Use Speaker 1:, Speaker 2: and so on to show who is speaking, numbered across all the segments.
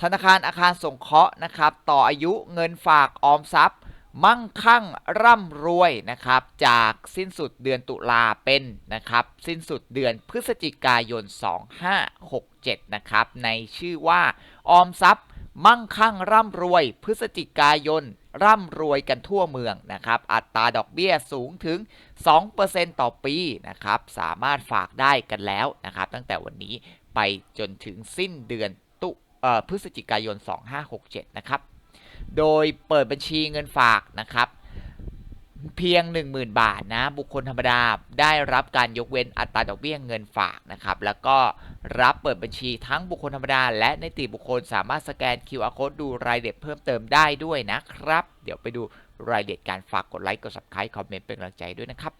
Speaker 1: ธนาคารอาคารสงเคราะห์นะครับ ต่ออายุเงินฝากออมทรัพย์ มั่งคั่งร่ำรวยนะครับ จากสิ้นสุดเดือนตุลาเป็นนะครับ สิ้นสุดเดือนพฤศจิกายน 2567 นะครับ ในชื่อว่าออมทรัพย์ มั่งคั่งร่ำรวย พฤศจิกายนร่ำรวยกันทั่วเมืองนะครับ อัตราดอกเบี้ยสูงถึง 2%ต่อปีนะครับ สามารถฝากได้กันแล้วนะครับ ตั้งแต่วันนี้ไปจนถึงสิ้นเดือน พฤศจิกายน 2567 นะครับ โดยเปิดบัญชีเงินฝากนะครับ เพียง 10,000 บาทนะ บุคคลธรรมดาได้รับการยกเว้นอัตราดอกเบี้ยเงินฝากนะครับ แล้วก็รับเปิดบัญชีทั้งบุคคลธรรมดา และนิติบุคคลสามารถสแกน QR code ดูรายละเอียดเพิ่มเติมได้ด้วยนะครับ เดี๋ยวไปดูรายละเอียดการฝากกดไลค์กด subscribe คอมเมนต์เป็นกำลังใจด้วยนะครับ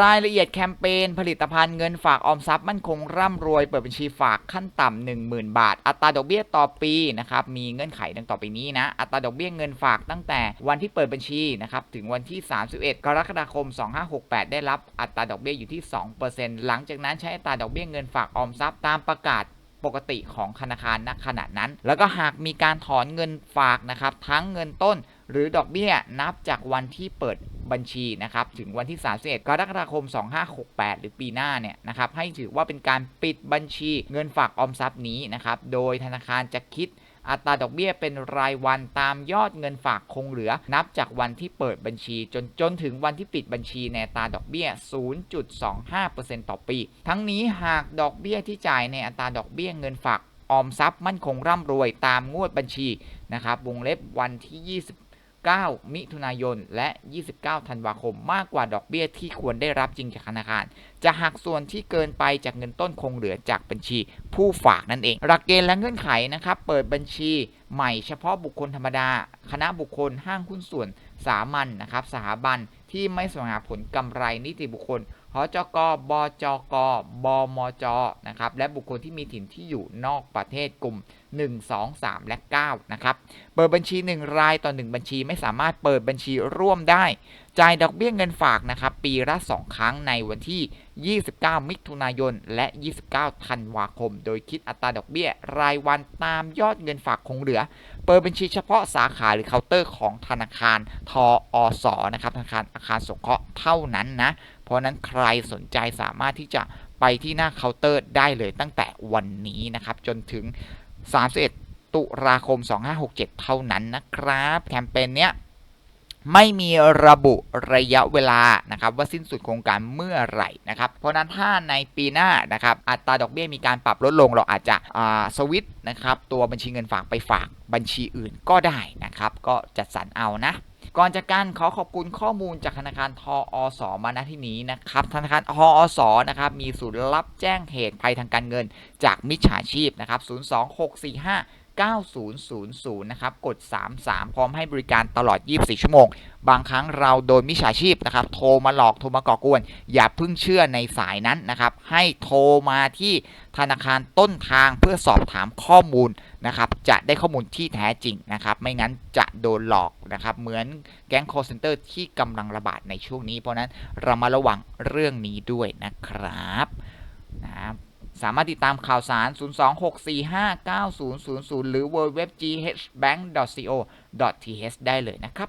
Speaker 1: รายละเอียดแคมเปญผลิตภัณฑ์เงินฝากออมทรัพย์มั่นคงร่ำรวยเปิดบัญชีฝากขั้นต่ำ10,000 บาท อัตราดอกเบี้ยต่อปีนะครับมีเงื่อนไขดังต่อไปนี้นะ อัตราดอกเบี้ยเงินฝากตั้งแต่วันที่เปิดบัญชีนะครับถึงวันที่ 31 กรกฎาคม 2568 ได้รับอัตราดอกเบี้ยอยู่ที่ 2%หลังจากนั้นใช้อัตราดอกเบี้ยเงินฝากออมทรัพย์ตามประกาศปกติของธนาคารณขณะนั้น แล้วก็หากมีการถอนเงินฝากนะครับทั้งเงินต้น หรือดอกเบี้ยนับจากวันที่เปิด บัญชีนะครับถึงวันที่ 31 กรกฎาคม 2568 หรือปีหน้าเนี่ยนะครับให้ถือว่าเป็นการปิดบัญชีเงินฝากออมทรัพย์นี้นะครับโดยธนาคารจะคิดอัตราดอกเบี้ยเป็นรายวันตามยอดเงินฝากคงเหลือ นับจากวันที่เปิดบัญชี จนจนถึงวันที่ปิดบัญชีในอัตราดอกเบี้ย 0.25%ต่อปี ทั้งนี้หากดอกเบี้ยที่จ่ายในอัตราดอกเบี้ยเงินฝากออมทรัพย์มั่นคงร่ำรวยตามงวดบัญชีนะครับวงเล็บวันที่ 29มิถุนายน และ 29 ธันวาคม มากกว่าดอกเบี้ยที่ควรได้รับจริงจากธนาคาร จะหักส่วนที่เกินไปจากเงินต้นคงเหลือจากบัญชีผู้ฝากนั่นเอง หลักเกณฑ์และเงื่อนไขนะครับ เปิดบัญชีใหม่เฉพาะบุคคลธรรมดา คณะบุคคล ห้างหุ้นส่วน สามัญนนะครับ สถาบันที่ไม่สวงหาผลกำไรนิติบุคคล หจก บจก บมจ นะครับ และบุคคลที่มีถิ่นที่อยู่นอกประเทศกลุ่ม 1 2 3 และ 9 นะครับ เปิดบัญชี 1 รายต่อ 1 บัญชีไม่สามารถเปิดบัญชีร่วมได้ จ่ายดอกเบี้ยเงินฝากนะครับ ปีละ 2 ครั้งในวันที่ 29 มิถุนายน และ 29 ธันวาคม โดยคิดอัตราดอกเบี้ยรายวันตามยอดเงินฝากคงเหลือ เปิดบัญชีเฉพาะสาขาหรือเคาน์เตอร์ของธนาคารทออสนะครับ ธนาคารอาคารสงเคราะห์เท่านั้นนะ ราะนั้นใครสนใจสามารถที่จะไปที่หน้าเคาน์เตอร์ได้เลยตั้งแต่วันนี้นะครับ จนถึง 31 ตุลาคม 2567 เท่านั้นนะครับ แคมเปญเนี้ยไม่มีระบุระยะเวลานะครับว่าสิ้นสุดโครงการเมื่อไหร่นะครับเพราะนั้นถ้าในปีหน้านะครับอัตราดอกเบี้ยมีการปรับลดลงเราอาจจะสวิตช์นะครับตัวบัญชีเงินฝากไปฝากบัญชีอื่นก็ได้นะครับก็จัดสรรเอานะ ก่อนจากการขอขอบคุณข้อมูลจากธนาคารทออสมาณที่นี้นะครับ ธนาคารทออสนะครับมีศูนย์รับแจ้งเหตุภัยทางการเงิน จากมิจฉาชีพนะครับ 02645 9000 นะครับ กด 33 พร้อมให้บริการตลอด 24 ชั่วโมง บางครั้งเราโดนมิจฉาชีพนะครับ โทรมาหลอก โทรมาก่อกวน อย่าเพิ่งเชื่อในสายนั้นนะครับ ให้โทรมาที่ธนาคารต้นทางเพื่อสอบถามข้อมูล นะครับจะได้ข้อมูลที่แท้จริงนะครับ ไม่งั้นจะโดนหลอกนะครับ เหมือนแก๊ง call center ที่กำลังระบาดในช่วงนี้ เพราะนั้นเรามาระวังเรื่องนี้ด้วยนะครับนะบสามารถติดตามข่าวสาร 026459000 หรือ www.ghbank.co.th ได้เลยนะครับ